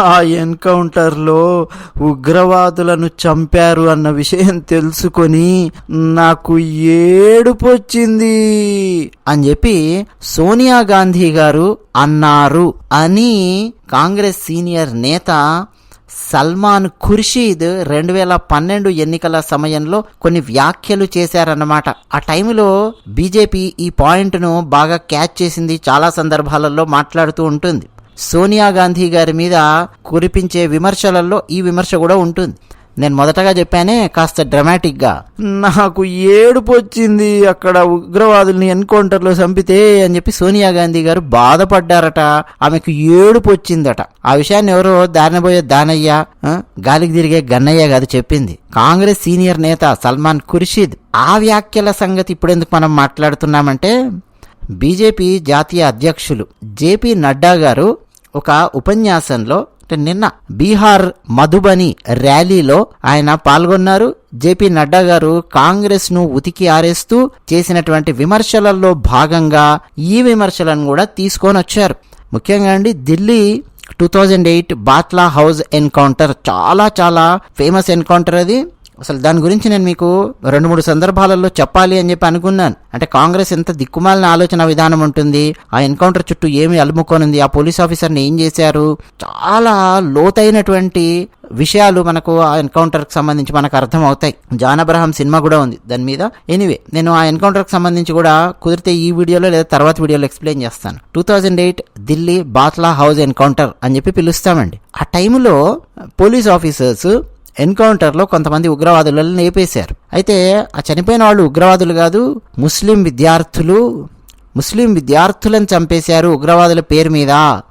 ఆ ఎన్కౌంటర్లో ఉగ్రవాదులను చంపారు అన్న విషయం తెలుసుకొని నాకు ఏడుపొచ్చింది అని చెప్పి సోనియా గాంధీ గారు అన్నారు అని కాంగ్రెస్ సీనియర్ నేత సల్మాన్ ఖుర్షీద్ రెండు వేల పన్నెండు ఎన్నికల సమయంలో కొన్ని వ్యాఖ్యలు చేశారన్నమాట. ఆ టైంలో బీజేపీ ఈ పాయింట్ను బాగా క్యాచ్ చేసింది చాలా సందర్భాలలో మాట్లాడుతూ ఉంటుంది. సోనియా గాంధీ గారి మీద కురిపించే విమర్శలలో ఈ విమర్శ కూడా ఉంటుంది. నేను మొదటగా చెప్పానే కాస్త డ్రమాటిక్గా నాకు ఏడుపు వచ్చింది అక్కడ ఉగ్రవాదుల్ని ఎన్కౌంటర్లో చంపితే అని చెప్పి సోనియా గాంధీ గారు బాధపడ్డారట. ఆమెకు ఏడుపు వచ్చిందట. ఆ విషయాన్ని ఎవరో దారినబోయే దానయ్య గాలికి తిరిగే గన్నయ్య కాదు చెప్పింది. కాంగ్రెస్ సీనియర్ నేత సల్మాన్ ఖుర్షీద్ ఆ వ్యాఖ్యల సంగతి ఇప్పుడెందుకు మనం మాట్లాడుతున్నామంటే బీజేపీ జాతీయ అధ్యక్షులు జేపీ నడ్డా గారు ఒక ఉపన్యాసంలో అంటే నిన్న బీహార్ మధుబని ర్యాలీలో ఆయన పాల్గొన్నారు. జేపీ నడ్డా గారు కాంగ్రెస్ను ఉతికి ఆరేస్తూ చేసినటువంటి విమర్శలలో భాగంగా ఈ విమర్శలను కూడా తీసుకొని వచ్చారు ముఖ్యంగా అండి Delhi two thousand eight Batla house encounter చాలా చాలా ఫేమస్ ఎన్కౌంటర్ అది. అసలు దాని గురించి నేను మీకు రెండు మూడు సందర్భాలలో చెప్పాలి అని చెప్పి అనుకున్నాను. అంటే కాంగ్రెస్ ఎంత దిక్కుమాలిన ఆలోచన విధానం ఉంటుంది ఆ ఎన్కౌంటర్ చుట్టూ ఏమి అలుముకొనుంది ఆ పోలీస్ ఆఫీసర్ని ఏం చేశారు చాలా లోతైనటువంటి విషయాలు మనకు ఆ ఎన్కౌంటర్కి సంబంధించి మనకు అర్థం అవుతాయి జాన్ అబ్రహాం సినిమా కూడా ఉంది దాని మీద. ఎనీవే నేను ఆ ఎన్కౌంటర్కి సంబంధించి కూడా కుదిరితే ఈ వీడియోలో లేదా తర్వాత వీడియోలో ఎక్స్ప్లెయిన్ చేస్తాను. Two thousand eight Delhi Batla house encounter అని చెప్పి పిలుస్తామండి. ఆ టైంలో పోలీస్ ఆఫీసర్స్ ఎన్కౌంటర్లో కొంతమంది ఉగ్రవాదులను లేపేశారు. అయితే ఆ చనిపోయిన వాళ్ళు ఉగ్రవాదులు కాదు ముస్లిం విద్యార్థులు ముస్లిం విద్యార్థులను చంపేశారు ఉగ్రవాదుల పేరు మీద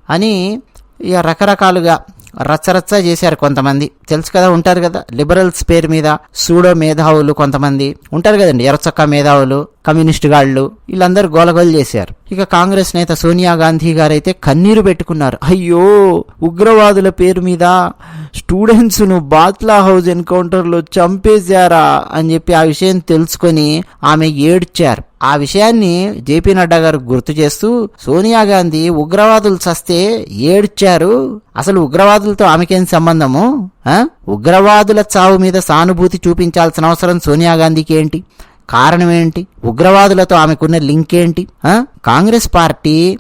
అని ఇక రకరకాలుగా రచ్చరచ్చ చేశారు కొంతమంది. తెలుసు కదా ఉంటారు కదా లిబరల్స్ పేరు మీద సూడో మేధావులు కొంతమంది ఉంటారు కదండి ఎర్రచొక్క మేధావులు. కమ్యూనిస్టు గాళ్ళు వీళ్ళందరూ గోలగోలు చేశారు. ఇక కాంగ్రెస్ నేత సోనియా గాంధీ గారైతే కన్నీరు పెట్టుకున్నారు. అయ్యో ఉగ్రవాదుల పేరు మీద స్టూడెంట్స్ను బాత్లా హౌస్ ఎన్కౌంటర్లో చంపేశారా అని చెప్పి ఆ విషయం తెలుసుకొని ఆమె ఏడ్చారు. ఆ విషయాన్ని జేపీ నడ్డా గారు గుర్తు చేస్తూ సోనియా గాంధీ ఉగ్రవాదులు చస్తే ఏడ్చారు. అసలు ఉగ్రవాదులతో ఆమెకేం సంబంధము? ఉగ్రవాదుల చావు మీద సానుభూతి చూపించాల్సిన అవసరం సోనియా గాంధీకి ఏంటి కారణం ఏంటి ఉగ్రవాదులతో ఆమెకున్న లింక్ ఏంటి కాంగ్రెస్ పార్టీ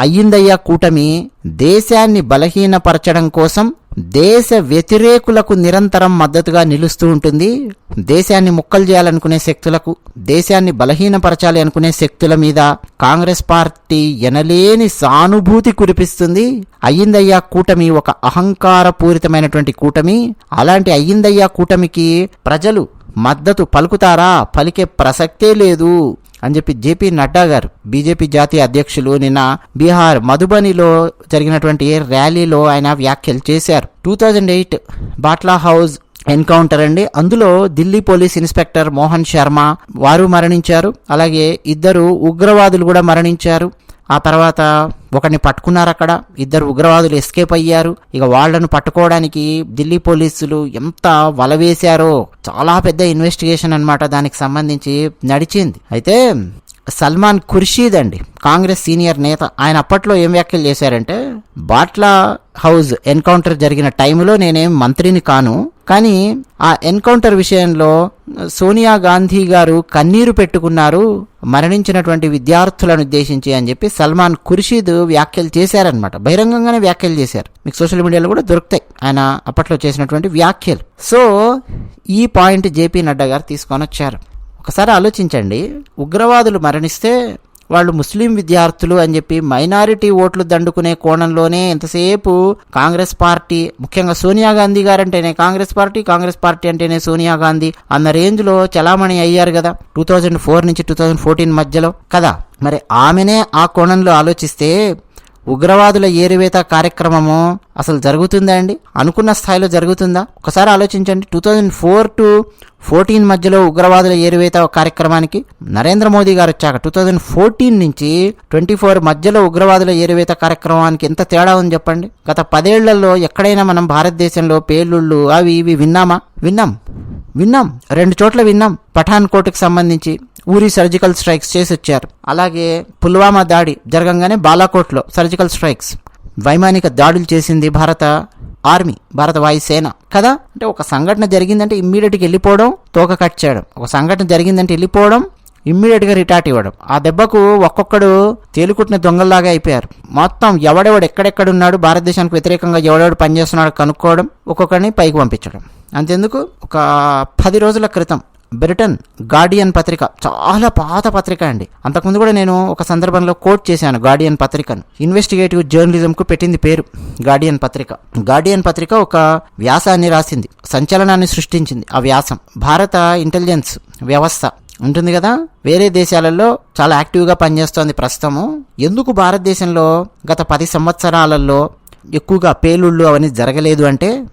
అయ్యిందయ్యా కూటమి దేశాన్ని బలహీనపరచడం కోసం దేశ వ్యతిరేకులకు నిరంతరం మద్దతుగా నిలుస్తూ ఉంటుంది. దేశాన్ని ముక్కలు చేయాలనుకునే శక్తులకు దేశాన్ని బలహీనపరచాలి అనుకునే శక్తుల మీద కాంగ్రెస్ పార్టీ ఎనలేని సానుభూతి కురిపిస్తుంది. అయ్యిందయ్యా కూటమి ఒక అహంకారపూరితమైనటువంటి కూటమి. అలాంటి అయ్యిందయ్యా కూటమికి ప్రజలు మద్దతు పలుకుతారా? పలికే ప్రసక్తే లేదు అని చెప్పి జేపీ నడ్డా గారు బీజేపీ జాతీయ అధ్యక్షులు నిన్న బీహార్ మధుబనిలో జరిగినటువంటి ర్యాలీలో ఆయన వ్యాఖ్యలు చేశారు. Two thousand eight Batla house encounter అండి. అందులో ఢిల్లీ పోలీస్ ఇన్స్పెక్టర్ మోహన్ శర్మ వారు మరణించారు. అలాగే ఇద్దరు ఉగ్రవాదులు కూడా మరణించారు. ఆ తర్వాత ఒకరిని పట్టుకున్నారు అక్కడ. ఇద్దరు ఉగ్రవాదులు ఎస్కేప్ అయ్యారు. ఇక వాళ్ళను పట్టుకోవడానికి ఢిల్లీ పోలీసులు ఎంత వల వేశారో చాలా పెద్ద ఇన్వెస్టిగేషన్ అన్నమాట దానికి సంబంధించి నడిచింది. అయితే సల్మాన్ ఖుర్షీద్ అండి కాంగ్రెస్ సీనియర్ నేత ఆయన అప్పట్లో ఏం వ్యాఖ్యలు చేశారంటే బాట్లా హౌస్ ఎన్కౌంటర్ జరిగిన టైంలో నేనేం మంత్రిని కాను కానీ ఆ ఎన్కౌంటర్ విషయంలో సోనియా గాంధీ గారు కన్నీరు పెట్టుకున్నారు మరణించినటువంటి విద్యార్థులను ఉద్దేశించి అని చెప్పి సల్మాన్ ఖుర్షీద్ వ్యాఖ్యలు చేశారనమాట బహిరంగంగానే వ్యాఖ్యలు చేశారు. మీకు సోషల్ మీడియాలో కూడా దొరుకుతాయి. ఆయన అప్పట్లో చేసినటువంటి వ్యాఖ్యలు. సో ఈ పాయింట్ జేపీ నడ్డా గారు తీసుకొని వచ్చారు ఒకసారి ఆలోచించండి. ఉగ్రవాదులు మరణిస్తే వాళ్ళు ముస్లిం విద్యార్థులు అని చెప్పి మైనారిటీ ఓట్లు దండుకునే కోణంలోనే ఎంతసేపు కాంగ్రెస్ పార్టీ ముఖ్యంగా సోనియా గాంధీ గారంటేనే కాంగ్రెస్ పార్టీ కాంగ్రెస్ పార్టీ అంటేనే సోనియా గాంధీ అన్న రేంజ్లో చలామణి అయ్యారు కదా టూ థౌజండ్ ఫోర్ నుంచి టూ థౌజండ్ ఫోర్టీన్ మధ్యలో. కదా మరి ఆమెనే ఆ కోణంలో ఆలోచిస్తే ఉగ్రవాదుల ఏరివేత కార్యక్రమము అసలు జరుగుతుందా అండి? అనుకున్న స్థాయిలో జరుగుతుందా? ఒకసారి ఆలోచించండి. Two thousand four to fourteen మధ్యలో ఉగ్రవాదుల ఏరివేత కార్యక్రమానికి నరేంద్ర మోదీ గారు వచ్చాక టూ థౌజండ్ ఫోర్టీన్ నుంచి ట్వంటీ ఫోర్ మధ్యలో ఉగ్రవాదుల ఏరివేత కార్యక్రమానికి ఎంత తేడా ఉంది చెప్పండి? గత పదేళ్ళలో ఎక్కడైనా మనం భారతదేశంలో పేలుళ్ళు అవి ఇవి విన్నామా? విన్నాం. విన్నాం. రెండు చోట్ల విన్నాం. పఠాన్ కోట్కి సంబంధించి ఊరి సర్జికల్ స్ట్రైక్స్ చేసి వచ్చారు అలాగే పుల్వామా దాడి జరగంగానే బాలాకోట్లో సర్జికల్ స్ట్రైక్స్ వైమానిక దాడులు చేసింది భారత ఆర్మీ భారత వాయుసేన. కదా? అంటే ఒక సంఘటన జరిగిందంటే ఇమ్మీడియట్గా వెళ్ళిపోవడం తోక కట్ చేయడం. ఒక సంఘటన జరిగిందంటే వెళ్ళిపోవడం ఇమ్మీడియట్గా రిటార్ట్ ఇవ్వడం. ఆ దెబ్బకు ఒక్కొక్కడు తేలుకుట్టిన దొంగల్లాగా అయిపోయారు. మొత్తం ఎవడెవడు ఎక్కడెక్కడున్నాడు భారతదేశానికి వ్యతిరేకంగా ఎవడెవడు పనిచేస్తున్నాడు కనుక్కోవడం ఒక్కొక్కరిని పైకి పంపించడం. అంతెందుకు? ఒక పది రోజుల క్రితం బ్రిటన్ గార్డియన్ పత్రిక చాలా పాత పత్రిక అండి. అంతకుముందు కూడా నేను ఒక సందర్భంలో కోట్ చేశాను గార్డియన్ పత్రికను. ఇన్వెస్టిగేటివ్ జర్నలిజంకు పెట్టింది పేరు గార్డియన్ పత్రిక. గార్డియన్ పత్రిక ఒక వ్యాసాన్ని రాసింది సంచలనాన్ని సృష్టించింది. ఆ వ్యాసం భారత ఇంటెలిజెన్స్ వ్యవస్థ. ఉంటుంది కదా? వేరే దేశాలలో చాలా యాక్టివ్గా పనిచేస్తోంది ప్రస్తుతము. ఎందుకు భారతదేశంలో గత పది సంవత్సరాలలో ఎక్కువగా పేలుళ్ళు అవన్నీ జరగలేదు అంటే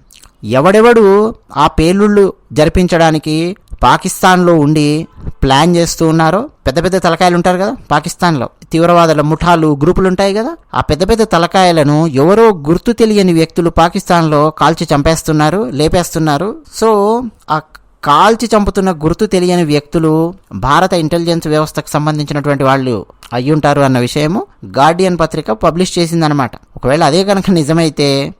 ఎవడెవడు ఆ పేలుళ్ళు జరిపించడానికి పాకిస్తాన్లో ఉండి ప్లాన్ చేస్తూ ఉన్నారో? పెద్ద పెద్ద తలకాయలు ఉంటారు కదా పాకిస్తాన్లో. తీవ్రవాదుల ముఠాలు గ్రూపులు ఉంటాయి కదా? ఆ పెద్ద పెద్ద తలకాయలను ఎవరో గుర్తు తెలియని వ్యక్తులు పాకిస్తాన్లో కాల్చి చంపేస్తున్నారు లేపేస్తున్నారు. సో ఆ కాల్చి చంపుతున్న గుర్తు తెలియని వ్యక్తులు భారత ఇంటెలిజెన్స్ వ్యవస్థకు సంబంధించినటువంటి వాళ్ళు అయ్యుంటారు అన్న విషయము గార్డియన్ పత్రిక పబ్లిష్ చేసిందనమాట ఒకవేళ అదే కనుక నిజమైతే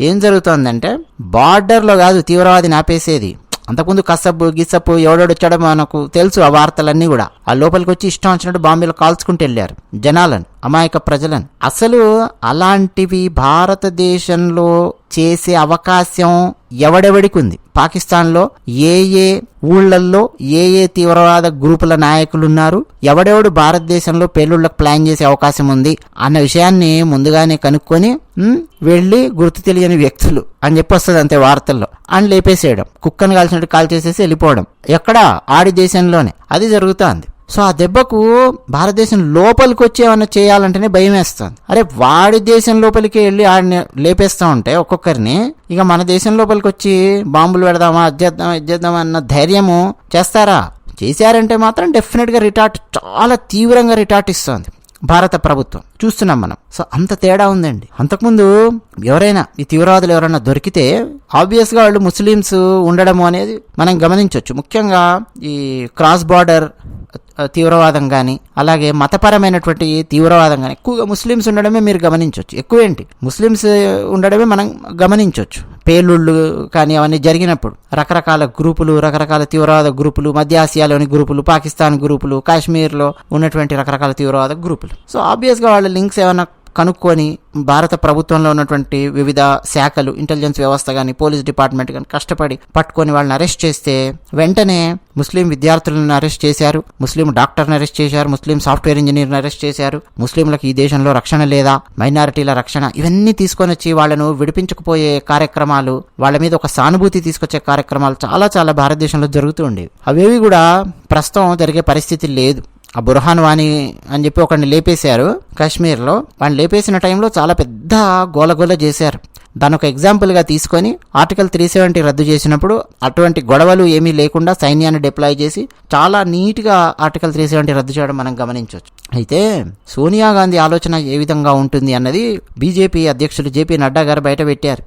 ఏం జరుగుతోందంటే బార్డర్లో కాదు తీవ్రవాదిని ఆపేసేది. అంతకుముందు కసబ్బు గిసబ్ ఎవడొచ్చాడో మనకు తెలుసు ఆ వార్తలన్నీ కూడా. ఆ లోపలికి వచ్చి ఇష్టం వచ్చినట్టు బాంబేలో కాల్చుకుంటూ వెళ్ళారు. జనాలను అమాయక ప్రజలను. అసలు అలాంటివి భారతదేశంలో చేసే అవకాశం ఎవడెవడికి ఉంది? పాకిస్తాన్లో ఏ ఏ ఊళ్ళల్లో ఏ ఏ తీవ్రవాద గ్రూపుల నాయకులు ఉన్నారు ఎవడెవడు భారతదేశంలో పేలుళ్ళకు ప్లాన్ చేసే అవకాశం ఉంది అన్న విషయాన్ని ముందుగానే కనుక్కొని వెళ్ళి గుర్తు తెలియని వ్యక్తులు అని చెప్పి వస్తుంది అంతే వార్తల్లో. అని లేపేసేయడం కుక్కను కాల్చినట్టు కాల్ చేసేసి వెళ్ళిపోవడం. ఎక్కడ ఆడి దేశంలోనే. అది జరుగుతోంది. సో ఆ దెబ్బకు భారతదేశం లోపలికి వచ్చి చేయాలంటేనే భయం వేస్తుంది అరే వాడి దేశం లోపలికి వెళ్ళి ఆడిని లేపేస్తా ఉంటే ఒక్కొక్కరిని ఇక మన దేశం లోపలికి వచ్చి బాంబులు పెడదామా అది చేద్దామా అన్న ధైర్యము చేస్తారా? చేశారంటే మాత్రం డెఫినెట్గా రిటార్ట్ చాలా తీవ్రంగా రిటార్ట్ ఇస్తుంది భారత ప్రభుత్వం. చూస్తున్నాం మనం. సో అంత తేడా ఉందండి. అంతకుముందు ఎవరైనా ఈ తీవ్రవాదులు ఎవరైనా దొరికితే ఆబ్వియస్గా వాళ్ళు ముస్లిమ్స్ ఉండడము అనేది మనం గమనించవచ్చు ముఖ్యంగా ఈ క్రాస్ బార్డర్ తీవ్రవాదం కానీ అలాగే మతపరమైనటువంటి తీవ్రవాదం కానీ ఎక్కువగా ముస్లిమ్స్ ఉండడమే మీరు గమనించవచ్చు ఎక్కువేంటి ముస్లిమ్స్ ఉండడమే మనం గమనించవచ్చు పేలుళ్ళు కానీ అవన్నీ జరిగినప్పుడు రకరకాల గ్రూపులు రకరకాల తీవ్రవాద గ్రూపులు మధ్య ఆసియాలోని గ్రూపులు పాకిస్తాన్ గ్రూపులు కాశ్మీర్లో ఉన్నటువంటి రకరకాల తీవ్రవాద గ్రూపులు. సో ఆబ్వియస్గా వాళ్ళ లింక్స్ ఏమైనా కనుక్కొని భారత ప్రభుత్వంలో ఉన్నటువంటి వివిధ శాఖలు ఇంటెలిజెన్స్ వ్యవస్థ కానీ పోలీస్ డిపార్ట్మెంట్ కానీ కష్టపడి పట్టుకొని వాళ్ళని అరెస్ట్ చేస్తే వెంటనే ముస్లిం విద్యార్థులను అరెస్ట్ చేశారు ముస్లిం డాక్టర్ని అరెస్ట్ చేశారు ముస్లిం సాఫ్ట్వేర్ ఇంజనీర్ని అరెస్ట్ చేశారు ముస్లింలకు ఈ దేశంలో రక్షణ లేదా మైనారిటీల రక్షణ ఇవన్నీ తీసుకొని వచ్చి వాళ్ళను విడిపించకపోయే కార్యక్రమాలు వాళ్ళ మీద ఒక సానుభూతి తీసుకొచ్చే కార్యక్రమాలు చాలా చాలా భారతదేశంలో జరుగుతూ ఉండేవి. అవేవి కూడా ప్రస్తుతం జరిగే పరిస్థితి లేదు. ఆ బుర్హాన్ వాణి అని చెప్పి ఒకడిని లేపేశారు కాశ్మీర్లో. వాడిని లేపేసిన టైంలో చాలా పెద్ద గోలగోల చేశారు. దాని ఒక ఎగ్జాంపుల్గా తీసుకొని ఆర్టికల్ త్రీ సెవెంటీ రద్దు చేసినప్పుడు అటువంటి గొడవలు ఏమీ లేకుండా సైన్యాన్ని డిప్లాయ్ చేసి చాలా నీట్గా ఆర్టికల్ త్రీ సెవెంటీ రద్దు చేయడం మనం గమనించవచ్చు. అయితే సోనియా గాంధీ ఆలోచన ఏ విధంగా ఉంటుంది అన్నది బీజేపీ అధ్యక్షులు జేపీ నడ్డా గారు బయట పెట్టారు.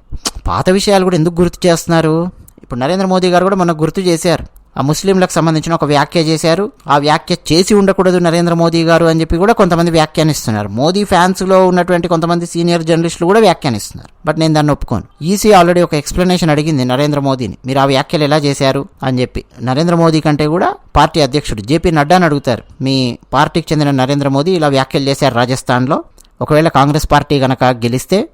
పాత విషయాలు కూడా ఎందుకు గుర్తు చేస్తున్నారు? ఇప్పుడు నరేంద్ర మోదీ గారు కూడా మనకు గుర్తు చేశారు. ముస్లింలకు సంబంధించిన ఒక వ్యాఖ్య చేశారు. ఆ వ్యాఖ్య చేసి ఉండకూడదు నరేంద్ర మోదీ గారు అని చెప్పి కూడా కొంతమంది వ్యాఖ్యానిస్తున్నారు. మోదీ ఫ్యాన్స్లో ఉన్నటువంటి కొంతమంది సీనియర్ జర్నలిస్టులు కూడా వ్యాఖ్యానిస్తున్నారు. బట్ నేను దాన్ని ఒప్పుకోను. ఈసీ ఆల్రెడీ ఒక ఎక్స్ప్లెనేషన్ అడిగింది నరేంద్ర మోదీని. మీరు ఆ వ్యాఖ్యలు ఎలా చేశారు అని చెప్పి. నరేంద్ర మోదీ కంటే కూడా పార్టీ అధ్యక్షుడు జేపీ నడ్డాని అడుగుతారు. మీ పార్టీకి చెందిన నరేంద్ర మోదీ ఇలా వ్యాఖ్యలు చేశారు రాజస్థాన్లో. ఒకవేళ కాంగ్రెస్ పార్టీ కనుక గెలిస్తే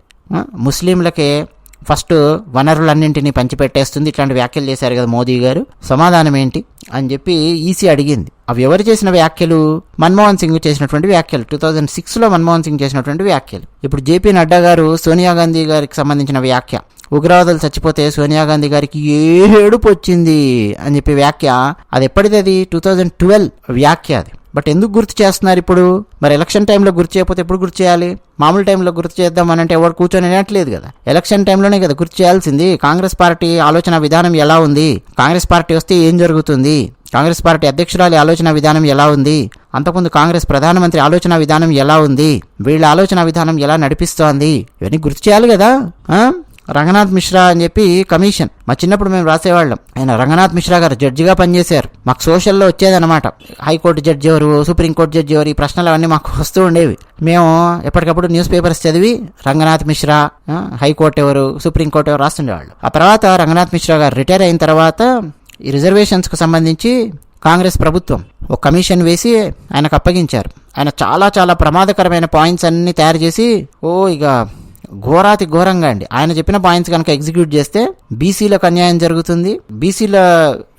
ముస్లింలకే ఫస్ట్ వనరులన్నింటినీ పంచిపెట్టేస్తుంది. ఇట్లాంటి వ్యాఖ్యలు చేశారు కదా మోదీ గారు. సమాధానం ఏంటి? అని చెప్పి ఈసీ అడిగింది. అవి ఎవరు చేసిన వ్యాఖ్యలు? మన్మోహన్ సింగ్ చేసినటువంటి వ్యాఖ్యలు. టూ థౌజండ్ సిక్స్లో మన్మోహన్ సింగ్ చేసినటువంటి వ్యాఖ్యలు. ఇప్పుడు జేపీ నడ్డా గారు సోనియా గాంధీ గారికి సంబంధించిన వ్యాఖ్య. ఉగ్రవాదులు చచ్చిపోతే సోనియా గాంధీ గారికి ఏడుపు వచ్చింది అని చెప్పి వ్యాఖ్య. అది ఎప్పటిది అది? టూ థౌజండ్ ట్వెల్వ్ వ్యాఖ్య అది. బట్ ఎందుకు గుర్తు చేస్తున్నారు ఇప్పుడు? మరి ఎలక్షన్ టైంలో గుర్తు చేయకపోతే ఎప్పుడు గుర్తు చేయాలి? మామూలు టైంలో గుర్తు చేద్దామని అంటే ఎవరు కూర్చొని అనట్లేదు కదా. ఎలక్షన్ టైంలోనే కదా గుర్తు చేయాల్సింది. కాంగ్రెస్ పార్టీ ఆలోచన విధానం ఎలా ఉంది? కాంగ్రెస్ పార్టీ వస్తే ఏం జరుగుతుంది? కాంగ్రెస్ పార్టీ అధ్యక్షురాలి ఆలోచన విధానం ఎలా ఉంది? అంతకుముందు కాంగ్రెస్ ప్రధానమంత్రి ఆలోచన విధానం ఎలా ఉంది? వీళ్ళ ఆలోచన విధానం ఎలా నడిపిస్తోంది? ఇవన్నీ గుర్తు చేయాలి కదా రంగనాథ్ మిశ్రా అని చెప్పి కమిషన్. మా చిన్నప్పుడు మేము రాసేవాళ్ళం. ఆయన రంగనాథ్ మిశ్రా గారు జడ్జిగా పనిచేశారు. మాకు సోషల్లో వచ్చేదన్నమాట. హైకోర్టు జడ్జి ఎవరు సుప్రీంకోర్టు జడ్జి ఎవరు ఈ ప్రశ్నలు అవన్నీ మాకు వస్తూ ఉండేవి. మేము ఎప్పటికప్పుడు న్యూస్ పేపర్స్ చదివి రంగనాథ్ మిశ్రా హైకోర్టు ఎవరు సుప్రీంకోర్టు ఎవరు రాస్తుండేవాళ్ళు. ఆ తర్వాత రంగనాథ్ మిశ్రా గారు రిటైర్ అయిన తర్వాత ఈ రిజర్వేషన్స్కు సంబంధించి కాంగ్రెస్ ప్రభుత్వం ఒక కమిషన్ వేసి ఆయనకు అప్పగించారు. ఆయన చాలా చాలా ప్రమాదకరమైన పాయింట్స్ అన్నీ తయారు చేసి ఓ ఇక ఘోరాతి ఘోరంగా అండి. ఆయన చెప్పిన పాయింట్స్ కనుక ఎగ్జిక్యూట్ చేస్తే బీసీలకు అన్యాయం జరుగుతుంది. బీసీల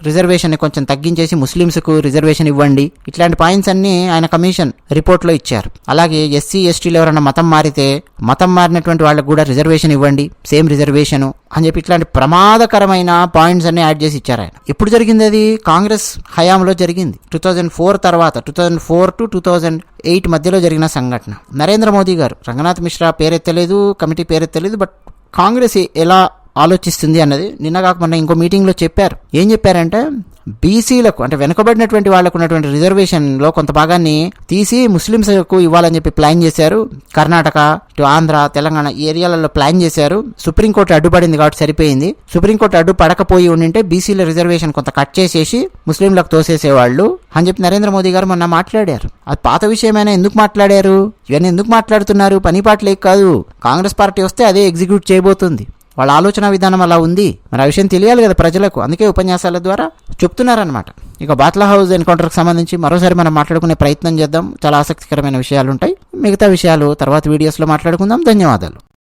రిజర్వేషన్ కొంచెం తగ్గించేసి ముస్లిమ్స్కు రిజర్వేషన్ ఇవ్వండి. ఇట్లాంటి పాయింట్స్ అన్ని ఆయన కమిషన్ రిపోర్ట్లో ఇచ్చారు. అలాగే ఎస్సీ ఎస్టీలు ఎవరైనా మతం మారితే మతం మారినటువంటి వాళ్ళకు కూడా రిజర్వేషన్ ఇవ్వండి. సేమ్ రిజర్వేషన్ అని చెప్పి ఇట్లాంటి ప్రమాదకరమైన పాయింట్స్ అన్ని యాడ్ చేసి ఇచ్చారు ఆయన. ఎప్పుడు జరిగింది అది? కాంగ్రెస్ హయాంలో జరిగింది. టూ థౌజండ్ ఫోర్ తర్వాత two thousand four to two thousand eight మధ్యలో జరిగిన సంఘటన. నరేంద్ర మోదీ గారు రంగనాథ్ మిశ్రా పేరెత్తలేదు కమిటీ పేరెత్తలేదు బట్ కాంగ్రెస్ ఎలా ఆలోచిస్తుంది అన్నది నిన్న కాకుండా ఇంకో మీటింగ్లో చెప్పారు. ఏం చెప్పారంటే బీసీలకు అంటే వెనుకబడినటువంటి వాళ్ళకు ఉన్నటువంటి రిజర్వేషన్లో కొంత భాగాన్ని తీసి ముస్లింస్కు ఇవ్వాలని చెప్పి ప్లాన్ చేశారు. కర్ణాటక ఇటు ఆంధ్ర తెలంగాణ ఏరియాలలో ప్లాన్ చేశారు. సుప్రీంకోర్టు అడ్డుపడింది కాబట్టి సరిపోయింది. సుప్రీంకోర్టు అడ్డు పడకపోయి ఉండింటే బీసీల రిజర్వేషన్ కొంత కట్ చేసేసి ముస్లింలకు తోసేసేవాళ్ళు అని చెప్పి నరేంద్ర మోదీ గారు మొన్న మాట్లాడారు. అది పాత విషయమైనా ఎందుకు మాట్లాడారు? ఇవన్నీ ఎందుకు మాట్లాడుతున్నారు? పని పాటలే కాదు. కాంగ్రెస్ పార్టీ వస్తే అదే ఎగ్జిక్యూట్ చేయబోతుంది. వాళ్ళ ఆలోచన విధానం అలా ఉంది. మరి ఆ విషయం తెలియాలి కదా ప్రజలకు. అందుకే ఉపన్యాసాల ద్వారా చెప్తున్నారనమాట ఇక బాత్లా హౌస్ ఎన్కౌంటర్కి సంబంధించి మరోసారి మనం మాట్లాడుకునే ప్రయత్నం చేద్దాం. చాలా ఆసక్తికరమైన విషయాలు ఉంటాయి మిగతా విషయాలు తర్వాత వీడియోస్లో మాట్లాడుకుందాం. ధన్యవాదాలు.